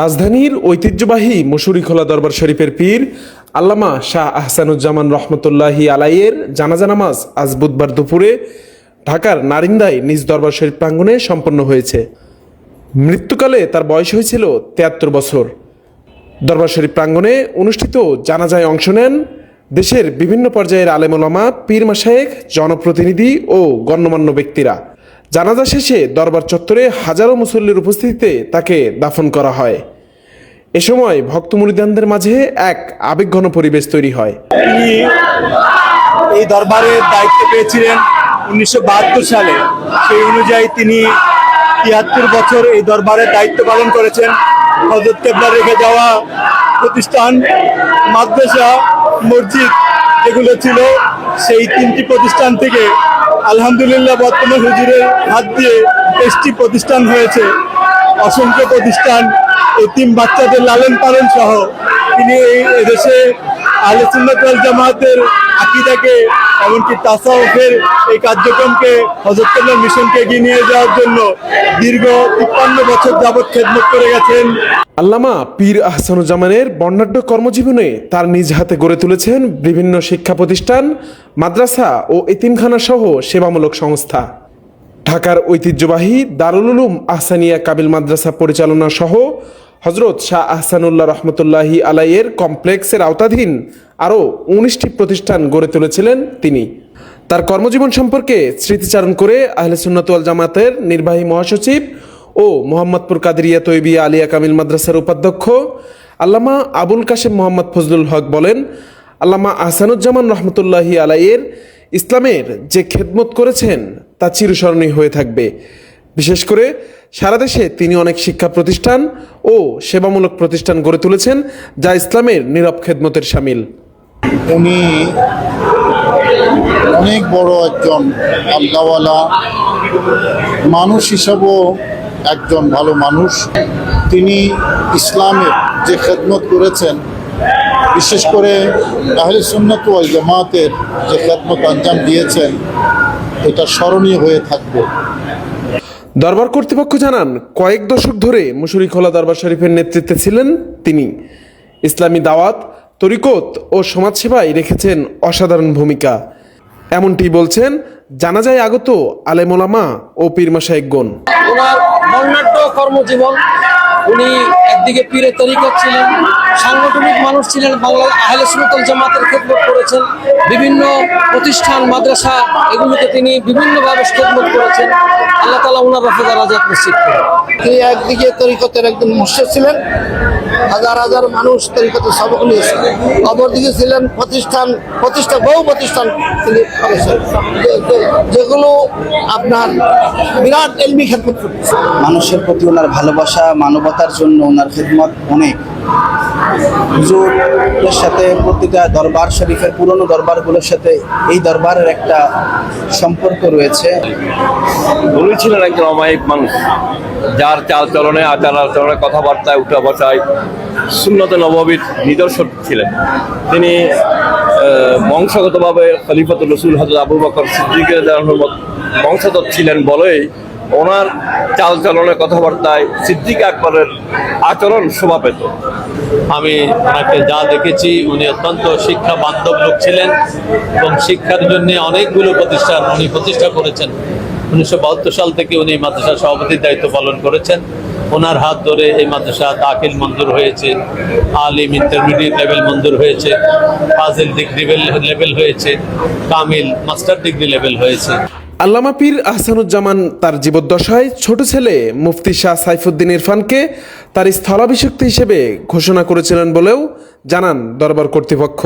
রাজধানীর ঐতিহ্যবাহী মুসুরিখোলা দরবার শরীফের পীর আল্লামা শাহ আহসানুজ্জামান রহমতুল্লাহি আলাইয়ের জানাজা নামাজ আজ বুধবার দুপুরে ঢাকার নারিন্দায় নিজ দরবার শরীফ প্রাঙ্গণে সম্পন্ন হয়েছে। মৃত্যুকালে তার বয়স হয়েছিল তিয়াত্তর বছর। দরবার শরীফ প্রাঙ্গণে অনুষ্ঠিত জানাজায় অংশ নেন দেশের বিভিন্ন পর্যায়ের আলেমোলামা, পীর মাসায়েক জনপ্রতিনিধি ও গণ্যমান্য ব্যক্তিরা। জানাজা শেষে দরবার চত্বরে হাজারো মুসল্লির উপস্থিতিতে তাকে দাফন করা হয়। এ সময় ভক্ত মুরিদানদের মাঝে এক আবেগঘন পরিবেশ তৈরি হয়। তিনি এই দরবারের দায়িত্ব পেয়েছিলেন উনিশশো বাহাত্তর সালে। সেই অনুযায়ী তিনি তিয়াত্তর বছর এই দরবারের দায়িত্ব পালন করেছেন। হজরত কেবলা রেখে যাওয়া প্রতিষ্ঠান, মাদ্রাসা, মসজিদ এগুলো ছিল, সেই তিনটি প্রতিষ্ঠান থেকে আলহামদুলিল্লাহ, বর্তমান হুজুরের হাত দিয়ে তেইশটি প্রতিষ্ঠান হয়েছে। অসংখ্য প্রতিষ্ঠান এতিম বাচ্চাদের লালন পালন সহ। তিনি এই এদেশে আহলে জামাতের আকিদাকে এমনকি তাসাউফের এই কার্যক্রমকে হজরতুল্লাহ মিশনকে এগিয়ে নিয়ে যাওয়ার জন্য দীর্ঘ তিপ্পান্ন বছর যাবৎ খেদমত করে গেছেন। আল্লামা পীর আহসানুজ্জামানের বর্ণাঢ্য কর্মজীবনে তার নিজ হাতে গড়ে তুলেছেন বিভিন্ন শিক্ষা প্রতিষ্ঠান, মাদ্রাসা ও এতিমখানা সহ সেবামূলক সংস্থা। ঢাকার ঐতিহ্যবাহী দারুল উলুম আহসানিয়া কাবিল মাদ্রাসা পরিচালনা সহ হজরত শাহ আহসানুল্লাহ রহমতুল্লাহি আলাইয়ের কমপ্লেক্সের আওতাধীন আরও উনিশটি প্রতিষ্ঠান গড়ে তুলেছিলেন তিনি। তার কর্মজীবন সম্পর্কে স্মৃতিচারণ করে আহলে সুন্নাতুয়াল জামাতের নির্বাহী মহাসচিব ও মোহাম্মদপুর কাদেরিয়া তৈবিয়া আলিয়া কামিল মাদ্রাসার উপাধ্যক্ষ আল্লামা আবুল কাশেম মোহাম্মদ ফজলুল হক বলেন, আল্লামা আহসানুজ্জামান রহমতুল্লাহি আলাইয়ের ইসলামের যে খেদমত করেছেন তা চিরস্মরণীয় হয়ে থাকবে। বিশেষ করে সারা দেশে তিনি অনেক শিক্ষা প্রতিষ্ঠান ও সেবামূলক প্রতিষ্ঠান গড়ে তুলেছেন, যা ইসলামের নীরব খেদমতের সামিল। উনি অনেক বড় একজন আল্লাহওয়ালা মানুষ হিসাবেও একজন ভালো মানুষ। তিনি ইসলামের যে খেদমত করেছেন, বিশেষ করে আহলে সুন্নত জামাতের যে খেদমত আঞ্জাম দিয়েছেন, এটা স্মরণীয় হয়ে থাকবে। দরবার কর্তৃপক্ষ জানান, কয়েক দশক ধরে মুসুরি খোলা দরবার শরীফের নেতৃত্বে ছিলেন তিনি। ইসলামী দাওয়াত, তরিকত ও সমাজসেবায় রেখেছেন অসাধারণ ভূমিকা। এমনটি বলছেন, জানা যায় আগত আলেমোলামা ও পীরমাশাইকগণ ওনার কর্মজীবন উনি একদিকে পীরে তরিকত ছিলেন সাংগঠনিক মানুষ ছিলেন বাংলা আহলে সুনতল জামাতের খেদমত করেছেন বিভিন্ন প্রতিষ্ঠান মাদ্রাসা এগুলোতে তিনি বিভিন্নভাবে খেদমত করেছেন। আল্লাহ তালা ওনার রফেদা রাজাত নিশ্চিত করেন। তিনি একদিকে তরিকতের একজন মুর্শিদ ছিলেন হাজার হাজার মানুষ তরিকতের সবক নিয়েছেন। অপরদিকে ছিলেন প্রতিষ্ঠান প্রতিষ্ঠা বহু প্রতিষ্ঠান তিনি করেছেন। যেগুলো আপনার বিরাট এলমি খেদমত করতেছে মানুষের প্রতি ওনার ভালোবাসা মানবতার জন্য ওনার খেদমত অনেক। হুজুরের সাথে প্রতিটা দরবার শরীফের পুরনো দরবারগুলোর সাথে এই দরবারের একটা সম্পর্ক রয়েছে। উনি ছিলেন একজন অমায়িক মানুষ, যার চাল চলনে, আচার আচরণে, কথাবার্তায়, উঠা বসায় সুন্নত নববীর নিদর্শন ছিলেন। তিনি বংশগতভাবে খলিফাতুল রসুল হজরত আবু বকর সিদ্দিকের বংশধর ছিলেন বলেই ওনার চাল চলনে কথাবার্তায় সিদ্দিক আকবরের আচরণ শোভা পেত আমি ওনাকে যা দেখেছি, উনি অত্যন্ত শিক্ষা বান্ধব লোক ছিলেন এবং শিক্ষার জন্য অনেকগুলো প্রতিষ্ঠান উনি প্রতিষ্ঠা করেছেন। উনিশশো বাহাত্তর সাল থেকে উনি মাদ্রাসা সভাপতির দায়িত্ব পালন করেছেন। ওনার হাত ধরে এই মাদ্রাসা দাখিল মঞ্জুর হয়েছে আলিম ইন্টারমিডিয়েট লেভেল মঞ্জুর হয়েছে, ফাজিল ডিগ্রি লেভেল হয়েছে, কামিল মাস্টার ডিগ্রি লেভেল হয়েছে। আল্লামা পীর আহসানুজ্জামান তার জীবদ্দশায় ছোট ছেলে মুফতি শাহ সাইফুদ্দিন ইরফানকে তার স্থলাভিষিক্ত হিসেবে ঘোষণা করেছিলেন বলেও জানান দরবার কর্তৃপক্ষ।